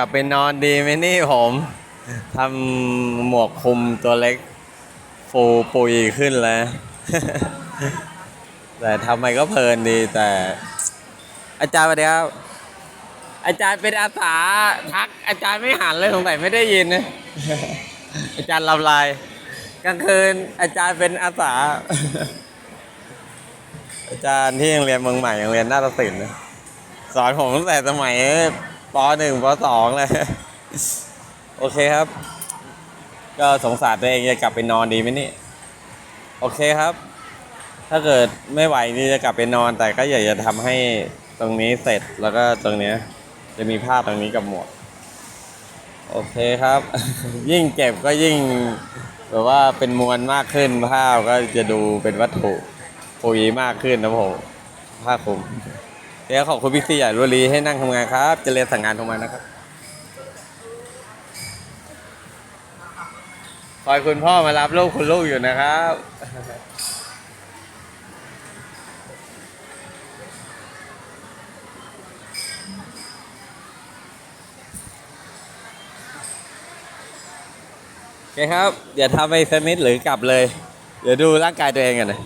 กลับไปนอนดีไหมนี่ผมทำหมวกคลุมตัวเล็กฟูปุยขึ้นแล้ว แต่ทำไมก็เพลินดีแต่ อาจารย์สวัสดีครับ อาจารย์เป็นอาสาทัก อาจารย์ไม่หันเลยสงสัยไม่ได้ยินนะอาจารย์ลำลายกลางคืน อาจารย์เป็นอาสา อาจารย์ที่ยังเรียนเมืองใหม่ยังเรียนนาฏศิลป์นสอนผมตั้งแต่สมัย หนึ่งปสองเลย โอเคครับ ก็สงสารตัวเองจะกลับไปนอนดีไหมนี่ โอเคครับ ถ้าเกิดไม่ไหวนี่จะกลับไปนอน แต่ก็อยากจะทำให้ตรงนี้เสร็จแล้วก็ตรงเนี้ย จะมีภาพตรงนี้กับหมวกโอเคครับ ยิ่งเก็บก็ยิ่งแบบว่าเป็นมวลมากขึ้นภาพก็จะดูเป็นวัตถุปุยมากขึ้นนะผมภาคคุม เดี๋ยวขอบคุณพี่ซี่ใหญ่รุรีให้นั่งทำงานครับ เจริญสั่งงานทำงานนะครับคอยคุณพ่อมารับลูกคุณลูกอยู่นะครับโอเคครับ เดี๋ยวทำไปสักนิดหรือกลับเลย เดี๋ยวดูร่างกายตัวเองกันนะ